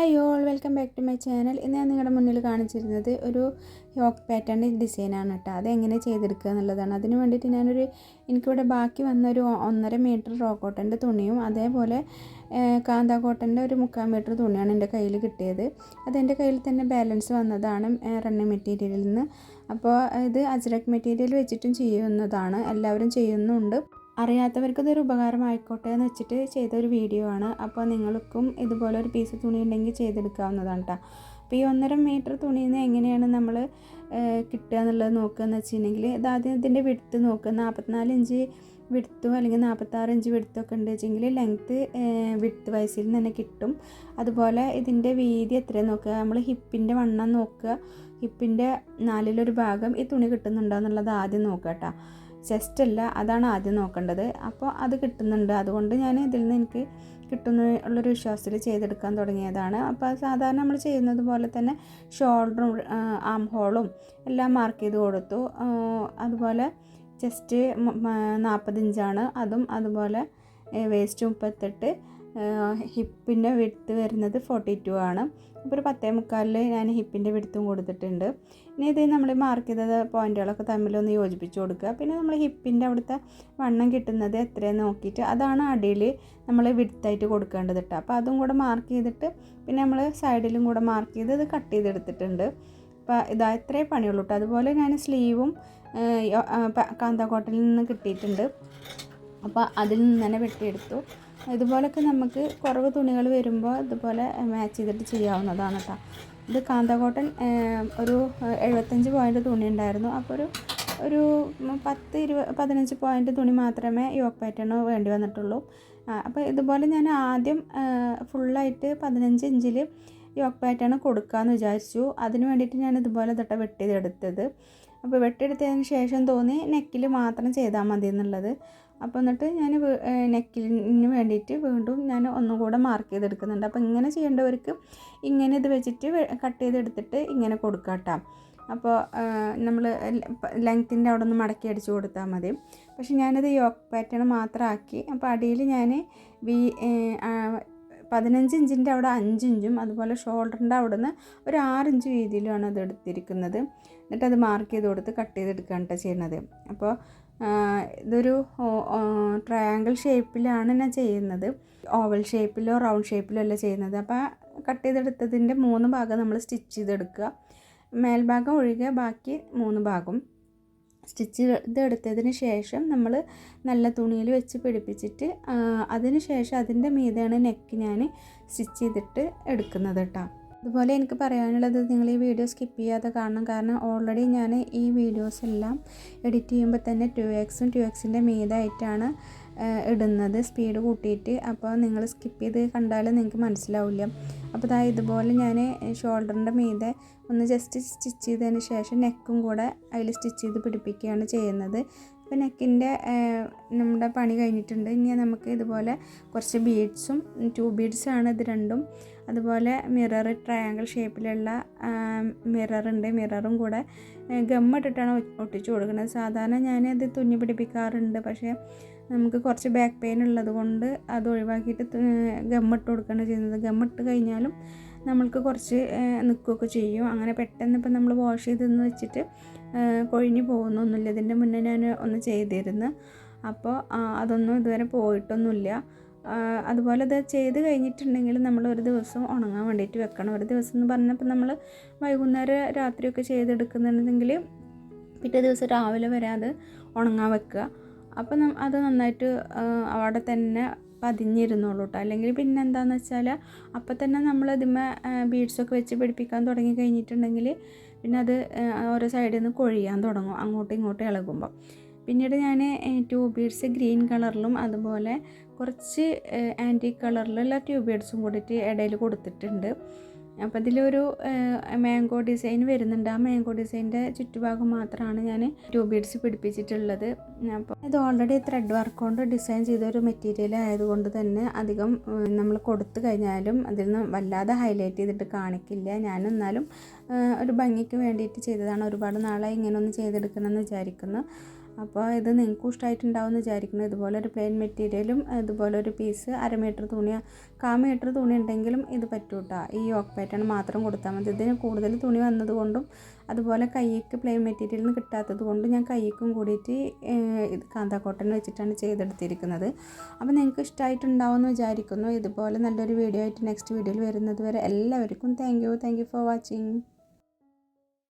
Hi all welcome back to my channel ഇന്ന് ഞാൻ നിങ്ങളുടെ മുന്നിൽ കാണിച്ചിരുന്നത് ഒരു യോക്ക് പാറ്റേൺ ഡിസൈനാണ് കേട്ടോ അതെങ്ങനെ ചെയ്തെടുക്കുക എന്നുള്ളതാണ്. അതിന് വേണ്ടിയിട്ട് ഞാനൊരു എനിക്കിവിടെ ബാക്കി വന്ന ഒരു ഒന്നര മീറ്റർ റോ കോട്ടന്റെ തുണിയും അതേപോലെ കാന്ത കോട്ടന്റെ ഒരു മുക്കാൽ മീറ്റർ തുണിയാണ് എന്റെ കയ്യിൽ കിട്ടിയത്. അതെന്റെ കയ്യിൽ തന്നെ ബാലൻസ് വന്നതാണ് റണ്ണിങ് മെറ്റീരിയലിൽ നിന്ന്. അപ്പോൾ ഇത് അജ്രക് മെറ്റീരിയൽ വെച്ചിട്ടും ചെയ്യുന്നതാണ്. എല്ലാവരും ചെയ്യുന്നുണ്ട്. അറിയാത്തവർക്ക് ഇതൊരു ഉപകാരമായിക്കോട്ടെ എന്ന് വെച്ചിട്ട് ചെയ്തൊരു വീഡിയോ ആണ്. അപ്പോൾ നിങ്ങൾക്കും ഇതുപോലെ ഒരു പീസ് തുണി ഉണ്ടെങ്കിൽ ചെയ്തെടുക്കാവുന്നതാണ് കേട്ടോ അപ്പോൾ ഈ ഒന്നര മീറ്റർ തുണിയിൽ നിന്ന് എങ്ങനെയാണ് നമ്മൾ കിട്ടുക എന്നുള്ളത് നോക്കുക എന്ന് വെച്ചിട്ടുണ്ടെങ്കിൽ ഇതാദ്യം ഇതിന്റെ വിടുത്ത് നോക്കുക. നാൽപ്പത്തിനാല് ഇഞ്ച് വിടുത്തും അല്ലെങ്കിൽ നാൽപ്പത്താറ് ഇഞ്ച് വിടുത്തൊക്കെ ഉണ്ട് വെച്ചെങ്കിൽ ലെങ്ത്ത് വിടുത്ത് വയസ്സിൽ നിന്ന് തന്നെ കിട്ടും. അതുപോലെ ഇതിന്റെ വീതി എത്രയാണ് നോക്കുക. നമ്മൾ ഹിപ്പിന്റെ വണ്ണം നോക്കുക. ഹിപ്പിന്റെ നാലിലൊരു ഭാഗം ഈ തുണി കിട്ടുന്നുണ്ടോ എന്നുള്ളത് ആദ്യം നോക്കുക കേട്ടോ ചെസ്റ്റ് അല്ല അതാണ് ആദ്യം നോക്കേണ്ടത്. അപ്പോൾ അത് കിട്ടുന്നുണ്ട്. അതുകൊണ്ട് ഞാൻ ഇതിൽ നിന്ന് എനിക്ക് കിട്ടുന്ന ഉള്ളൊരു വിശ്വാസത്തിൽ ചെയ്തെടുക്കാൻ തുടങ്ങിയതാണ്. അപ്പോൾ സാധാരണ നമ്മൾ ചെയ്യുന്നത് പോലെ തന്നെ ഷോൾഡറും ആം ഹോളും എല്ലാം മാർക്ക് ചെയ്ത് കൊടുത്തു. അതുപോലെ ചെസ്റ്റ് നാൽപ്പത് ഇഞ്ചാണ്. അതും അതുപോലെ വേസ്റ്റ് മുപ്പത്തെട്ട് ഹിപ്പിന്റെ വിടുത്ത് വരുന്നത് ഫോർട്ടി ടു ആണ്. അപ്പോൾ ഒരു പത്തേ മുക്കാലിൽ ഞാൻ ഹിപ്പിന്റെ വിടുത്തും കൊടുത്തിട്ടുണ്ട്. ഇനി ഇത് നമ്മൾ മാർക്ക് ചെയ്ത പോയിന്റുകളൊക്കെ തമ്മിലൊന്ന് യോജിപ്പിച്ച് കൊടുക്കുക. പിന്നെ നമ്മൾ ഹിപ്പിന്റെ അവിടുത്തെ വണ്ണം കിട്ടുന്നത് എത്രയെന്ന് നോക്കിയിട്ട് അതാണ് അടിയിൽ നമ്മൾ വിടുത്തായിട്ട് കൊടുക്കേണ്ടത് കേട്ടോ അപ്പോൾ അതും കൂടെ മാർക്ക് ചെയ്തിട്ട് പിന്നെ നമ്മൾ സൈഡിലും കൂടെ മാർക്ക് ചെയ്ത് ഇത് കട്ട് ചെയ്തെടുത്തിട്ടുണ്ട്. അപ്പോൾ ഇതാ ഇത്രേ പണിയുള്ളൂ കേട്ടോ അതുപോലെ ഞാൻ സ്ലീവും കാന്താക്കോട്ടലിൽ നിന്ന് കിട്ടിയിട്ടുണ്ട്. അപ്പോൾ അതിൽ നിന്ന് തന്നെ വെട്ടിയെടുത്തു. ഇതുപോലൊക്കെ നമുക്ക് കുറവ് തുണികൾ വരുമ്പോൾ ഇതുപോലെ മാച്ച് ചെയ്തിട്ട് ചെയ്യാവുന്നതാണ് കേട്ടോ ഇത് കാന്തകോട്ടൻ ഒരു എഴുപത്തഞ്ച് പോയിന്റ് തുണി ഉണ്ടായിരുന്നു. അപ്പോൾ ഒരു ഒരു പത്ത് ഇരുപ പതിനഞ്ച് പോയിന്റ് തുണി മാത്രമേ യോക്ക് പാറ്റേണ് വേണ്ടി വന്നിട്ടുള്ളൂ. അപ്പോൾ ഇതുപോലെ ഞാൻ ആദ്യം ഫുള്ളായിട്ട് പതിനഞ്ച് ഇഞ്ചിൽ യോക്ക് പാറ്റേണ് കൊടുക്കാമെന്ന് വിചാരിച്ചു. അതിന് വേണ്ടിയിട്ട് ഞാൻ ഇതുപോലെ തൊട്ട വെട്ടിയതെടുത്തത് അപ്പോൾ വെട്ടിയെടുത്തതിന് ശേഷം തോന്നി നെക്കിൽ മാത്രം ചെയ്താൽ മതി എന്നുള്ളത്. അപ്പോൾ എന്നിട്ട് ഞാൻ നെക്കിന് വേണ്ടിയിട്ട് വീണ്ടും ഞാൻ ഒന്നും കൂടെ മാർക്ക് ചെയ്തെടുക്കുന്നുണ്ട്. അപ്പോൾ ഇങ്ങനെ ചെയ്യേണ്ടവർക്ക് ഇങ്ങനെ ഇത് വെച്ചിട്ട് കട്ട് ചെയ്തെടുത്തിട്ട് ഇങ്ങനെ കൊടുക്കാം കേട്ടോ അപ്പോൾ നമ്മൾ ലെങ്ത്തിന്റെ അവിടെ ഒന്ന് മടക്കി അടിച്ച് കൊടുത്താൽ മതി. പക്ഷെ ഞാനത് യോക്ക് പാറ്റേൺ മാത്രമാക്കി അപ്പോൾ അടിയിൽ ഞാൻ വി പതിനഞ്ച് ഇഞ്ചിന്റെ അവിടെ അഞ്ച് ഇഞ്ചും അതുപോലെ ഷോൾഡറിന്റെ അവിടെ നിന്ന് ഒരു ആറിഞ്ച് വീതിയിലാണ് അത് എടുത്തിരിക്കുന്നത്. എന്നിട്ട് അത് മാർക്ക് ചെയ്ത് കൊടുത്ത് കട്ട് ചെയ്തെടുക്കുകയാണ് കേട്ടോ ചെയ്യുന്നത്. അപ്പോൾ ഇതൊരു ട്രയാങ്കിൾ ഷേപ്പിലാണ് ഞാൻ ചെയ്യുന്നത്. ഓവൽ ഷേപ്പിലോ റൗണ്ട് ഷേപ്പിലോ അല്ല ചെയ്യുന്നത്. അപ്പോൾ കട്ട് ചെയ്തെടുത്തതിന്റെ മൂന്ന് ഭാഗം നമ്മൾ സ്റ്റിച്ച് ചെയ്തെടുക്കുക. മേൽഭാഗം ഒഴികെ ബാക്കി മൂന്ന് ഭാഗം. സ്റ്റിച്ച് ഇതെടുത്തതിന് ശേഷം നമ്മൾ നല്ല തുണിയിൽ വെച്ച് പിടിപ്പിച്ചിട്ട് അതിന് ശേഷം അതിന്റെ മീതെയാണ് നെക്ക് ഞാൻ സ്റ്റിച്ച് ചെയ്തിട്ട് എടുക്കുന്നത് കേട്ടോ അതുപോലെ എനിക്ക് പറയാനുള്ളത് നിങ്ങൾ ഈ വീഡിയോ സ്കിപ്പ് ചെയ്യാതെ കാണണം. കാരണം ഓൾറെഡി ഞാൻ ഈ വീഡിയോസ് എല്ലാം എഡിറ്റ് ചെയ്യുമ്പോൾ തന്നെ ടു എക്സും ടു എക്സിന്റെ മീതായിട്ടാണ് ഇടുന്നത്. സ്പീഡ് കൂട്ടിയിട്ട്. അപ്പോൾ നിങ്ങൾ സ്കിപ്പ് ചെയ്ത് കണ്ടാൽ നിങ്ങൾക്ക് മനസ്സിലാവില്ല. അപ്പോൾ അതാ ഇതുപോലെ ഞാൻ ഷോൾഡറിന്റെ മീതെ ഒന്ന് ജസ്റ്റ് സ്റ്റിച്ച് ചെയ്തതിന് ശേഷം നെക്കും കൂടെ അതിൽ സ്റ്റിച്ച് ചെയ്ത് പിടിപ്പിക്കുകയാണ് ചെയ്യുന്നത്. ഇപ്പോൾ നെക്കിന്റെ നമ്മുടെ പണി കഴിഞ്ഞിട്ടുണ്ട്. ഇനി നമുക്ക് ഇതുപോലെ കുറച്ച് ബീഡ്സും ടു ബീഡ്സാണ് ഇത് രണ്ടും. അതുപോലെ മിറർ ട്രയാങ്കിൾ ഷേപ്പിലുള്ള മിററുണ്ട് മിററും കൂടെ ഗമ്മിട്ടിട്ടാണ് ഒട്ടിച്ചു കൊടുക്കുന്നത്. സാധാരണ ഞാനത് തുന്നി പിടിപ്പിക്കാറുണ്ട്. പക്ഷേ നമുക്ക് കുറച്ച് ബാക്ക് പെയിൻ ഉള്ളത് കൊണ്ട് അത് ഒഴിവാക്കിയിട്ട് ഗമ്മിട്ട് കൊടുക്കുകയാണ് ചെയ്യുന്നത്. ഗമ്മിട്ട് കഴിഞ്ഞാലും നമ്മൾക്ക് കുറച്ച് നിൽക്കുകയൊക്കെ ചെയ്യും. അങ്ങനെ പെട്ടെന്ന് ഇപ്പം നമ്മൾ വാഷ് ചെയ്തെന്ന് വെച്ചിട്ട് കൊഴിഞ്ഞു പോകുന്നൊന്നുമില്ല. ഇതിന്റെ മുന്നേ ഞാൻ ഒന്ന് ചെയ്തിരുന്നു. അപ്പോൾ അതൊന്നും ഇതുവരെ പോയിട്ടൊന്നുമില്ല. അതുപോലെ ഇത് ചെയ്ത് കഴിഞ്ഞിട്ടുണ്ടെങ്കിൽ നമ്മൾ ഒരു ദിവസം ഉണങ്ങാൻ വേണ്ടിയിട്ട് വെക്കണം. ഒരു ദിവസം എന്ന് പറഞ്ഞപ്പോൾ നമ്മൾ വൈകുന്നേരം രാത്രിയൊക്കെ ചെയ്തെടുക്കുന്നുണ്ടെങ്കിൽ പിറ്റേ ദിവസം രാവിലെ വരാതെ ഉണങ്ങാൻ വെക്കുക. അപ്പോൾ അത് നന്നായിട്ട് അവിടെ തന്നെ പതിഞ്ഞിരുന്നുള്ളൂ കേട്ടോ അല്ലെങ്കിൽ പിന്നെ എന്താണെന്ന് വെച്ചാൽ അപ്പം തന്നെ നമ്മൾ ഇതിമേ ബീഡ്സൊക്കെ വെച്ച് പിടിപ്പിക്കാൻ തുടങ്ങി കഴിഞ്ഞിട്ടുണ്ടെങ്കിൽ പിന്നെ അത് ഓരോ സൈഡിൽ നിന്ന് കൊഴിയാൻ തുടങ്ങും അങ്ങോട്ടും ഇങ്ങോട്ടും ഇളകുമ്പോൾ പിന്നീട് ഞാൻ ട്യൂബ് ബീഡ്സ് ഗ്രീൻ കളറിലും അതുപോലെ കുറച്ച് ആന്റി കളറിലുള്ള ട്യൂബ് ബീഡ്സും കൂടിയിട്ട് ഇടയിൽ കൊടുത്തിട്ടുണ്ട്. അപ്പോൾ ഇതിലൊരു മാംഗോ ഡിസൈൻ വരുന്നുണ്ട്. ആ മാംഗോ ഡിസൈന്റെ ചുറ്റുഭാഗം മാത്രമാണ് ഞാൻ ടൂ ബീഡ്സ് പിടിപ്പിച്ചിട്ടുള്ളത്. അപ്പോൾ ഇത് ഓൾറെഡി ത്രെഡ് വർക്ക് കൊണ്ട് ഡിസൈൻ ചെയ്തൊരു മെറ്റീരിയൽ ആയതുകൊണ്ട് തന്നെ അധികം നമ്മൾ കൊടുത്തു കഴിഞ്ഞാലും അതിൽ നിന്ന് വല്ലാതെ ഹൈലൈറ്റ് ചെയ്തിട്ട് കാണിക്കില്ല. ഞാനെന്നാലും ഒരു ഭംഗിക്ക് വേണ്ടിയിട്ട് ചെയ്തതാണ്. ഒരുപാട് നാളായി ഇങ്ങനെ ഒന്ന് ചെയ്തെടുക്കണമെന്ന് വിചാരിക്കുന്നു. അപ്പോൾ ഇത് നിങ്ങൾക്കും ഇഷ്ടമായിട്ടുണ്ടാവും എന്ന് വിചാരിക്കുന്നു. ഇതുപോലെ ഒരു പ്ലെയിൻ മെറ്റീരിയലും ഇതുപോലെ ഒരു പീസ് അര മീറ്റർ തുണി കാ മീറ്റർ തുണി ഉണ്ടെങ്കിലും ഇത് പറ്റൂട്ടോ ഈ യോക്ക് പാറ്റേൺ മാത്രം കൊടുത്താൽ മതി. ഇതിന് കൂടുതൽ തുണി വന്നതുകൊണ്ടും അതുപോലെ കൈക്ക് പ്ലെയിൻ മെറ്റീരിയൽ കിട്ടാത്തത് കൊണ്ട് ഞാൻ കൈക്കും കൂടിയിട്ട് ഇത് കാന്ത കോട്ടൺ വെച്ചിട്ടാണ് ചെയ്തെടുത്തിരിക്കുന്നത്. അപ്പോൾ നിങ്ങൾക്ക് ഇഷ്ടമായിട്ടുണ്ടാവും എന്ന് വിചാരിക്കുന്നു. ഇതുപോലെ നല്ലൊരു വീഡിയോ ആയിട്ട് നെക്സ്റ്റ് വീഡിയോയിൽ വരുന്നത് വരെ എല്ലാവർക്കും thank you thank you for watching